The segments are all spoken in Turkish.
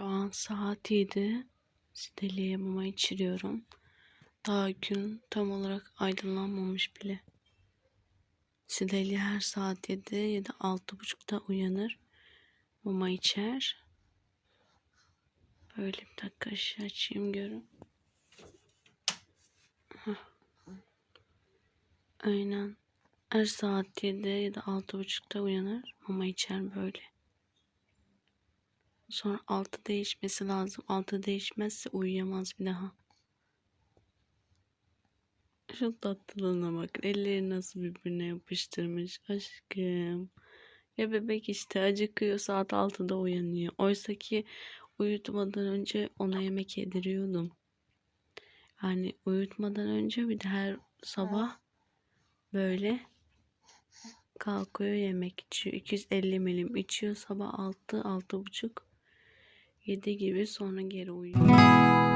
Şu an saat 7. Stelia'ya mama içiriyorum. Daha gün tam olarak aydınlanmamış bile. Sidelia her saat 7 ya da 6.30'da uyanır. Mama içer. Böyle bir dakika ışığı açayım görün. Aynen. Her saat 7 ya da 6.30'da uyanır. Mama içer böyle. Sonra altı değişmesi lazım. Altı değişmezse uyuyamaz bir daha. Şu tatlılığına bak. Elleri nasıl birbirine yapıştırmış. Aşkım. Ya bebek işte acıkıyor saat 6'da uyanıyor. Oysa ki uyutmadan önce ona yemek yediriyordum. Yani uyutmadan önce bir de her sabah böyle kalkıyor yemek içiyor. 250 milim içiyor sabah 6 6.30 7 gibi sonra geri uyuyor.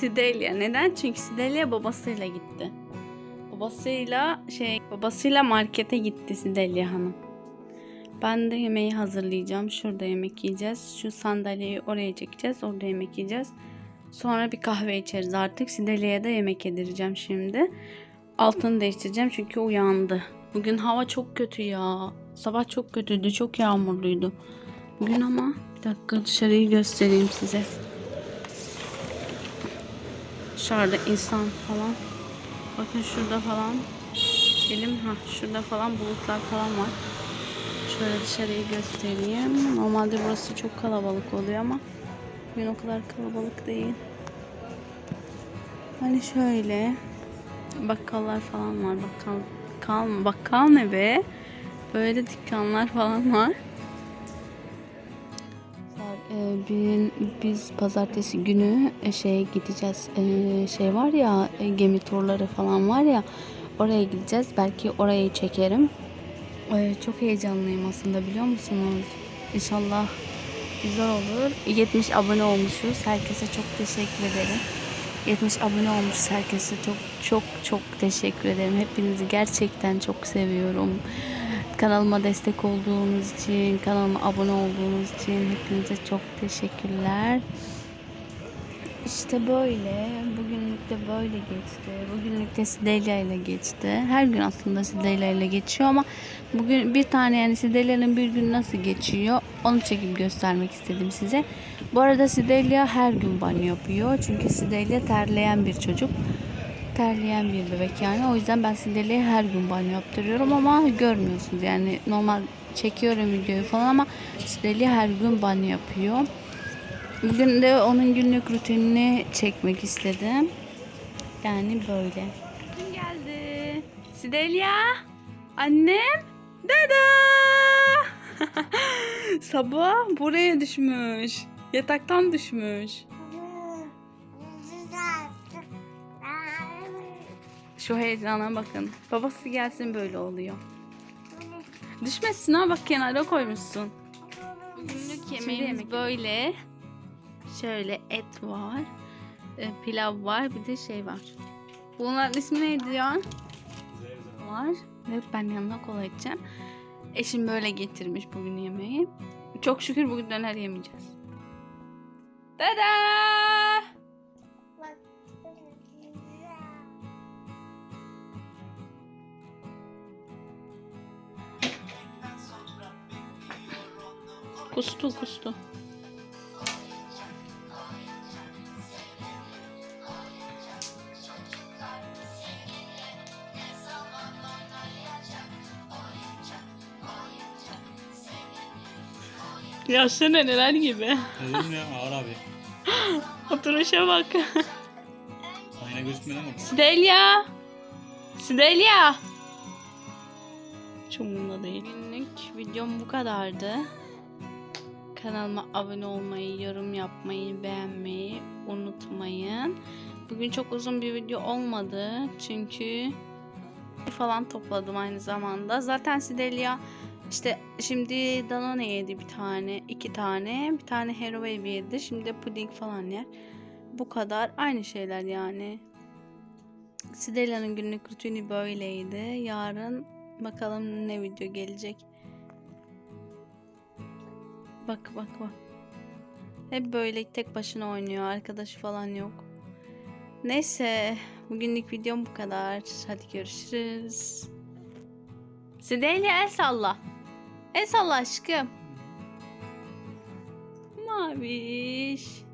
Sidelia. Neden? Çünkü Sidelia babasıyla gitti. Babasıyla şey babasıyla markete gitti Sidelia Hanım. Ben de yemeği hazırlayacağım. Şurada yemek yiyeceğiz. Şu sandalyeyi oraya çekeceğiz. Orada yemek yiyeceğiz. Sonra bir kahve içeriz artık. Sidelia'ya da yemek yedireceğim şimdi. Altını değiştireceğim çünkü uyandı. Bugün hava çok kötü ya. Sabah çok kötüydü. Çok yağmurluydu. Bugün ama bir dakika dışarıyı göstereyim size. Dışarıda insan falan. Bakın şurada falan. Elim ha şurada falan bulutlar falan var. Şöyle dışarıyı göstereyim. Normalde burası çok kalabalık oluyor ama bugün o kadar kalabalık değil. Hani şöyle bakkallar falan var. Bakkal, bakkal, bakkal ne be? Böyle dükkanlar falan var. Bir- biz pazartesi günü e, şeye gideceğiz. Ee, şey var ya e, gemi turları falan var ya oraya gideceğiz. Belki orayı çekerim. Ee, çok heyecanlıyım aslında biliyor musunuz? İnşallah güzel olur. 70 abone olmuşuz. Herkese çok teşekkür ederim. 70 abone olmuş herkese çok çok çok teşekkür ederim. Hepinizi gerçekten çok seviyorum. Kanalıma destek olduğunuz için, kanalıma abone olduğunuz için hepinize çok teşekkürler. İşte böyle. Bugünlük de böyle geçti. Bugünlük de Sidelia ile geçti. Her gün aslında Sidelia ile geçiyor ama bugün bir tane yani Sidelia'nın bir gün nasıl geçiyor onu çekip göstermek istedim size. Bu arada Sidelia her gün banyo yapıyor. Çünkü Sidelia terleyen bir çocuk. Terleyen bir bebek yani. O yüzden ben Sidelia'ya her gün banyo yaptırıyorum ama görmüyorsunuz. Yani normal çekiyorum videoyu falan ama Sidelia her gün banyo yapıyor. Bugün de onun günlük rutinini çekmek istedim. Yani böyle. Kim geldi? Sidelia? Annem? Dada! Sabah buraya düşmüş. Yataktan düşmüş. Şu heyecana bakın. Babası gelsin böyle oluyor. Düşmesin ha bak kenara koymuşsun. Bugünlük yemeğimiz böyle. Şöyle et var. e, Pilav var. Bir de şey var. Bunların ismi neydi ya? Var. Ve ben yanına kola içeceğim. Eşim böyle getirmiş bugün yemeği. Çok şükür bugün döner yemeyeceğiz. Dada! Kustu kustu. Yaşlı neler gibi. Dedim ya ağır abi. Oturuşa bak. Ayna gözükmedi ama. Sidelia. Sidelia. Çok umurumda değil. Günlük videom bu kadardı. Kanalıma abone olmayı, yorum yapmayı, beğenmeyi unutmayın. Bugün çok uzun bir video olmadı. Çünkü falan topladım aynı zamanda. Zaten Sidelia işte şimdi Danone yedi bir tane, iki tane. Bir tane Hero Wave yedi. Şimdi puding falan yer. Bu kadar. Aynı şeyler yani. Sidelia'nın günlük rutini böyleydi. Yarın bakalım ne video gelecek. Bak bak bak. Hep böyle tek başına oynuyor. Arkadaşı falan yok. Neyse. Bugünlük videom bu kadar. Hadi görüşürüz. Sidelia el salla. El salla aşkım. Maviş.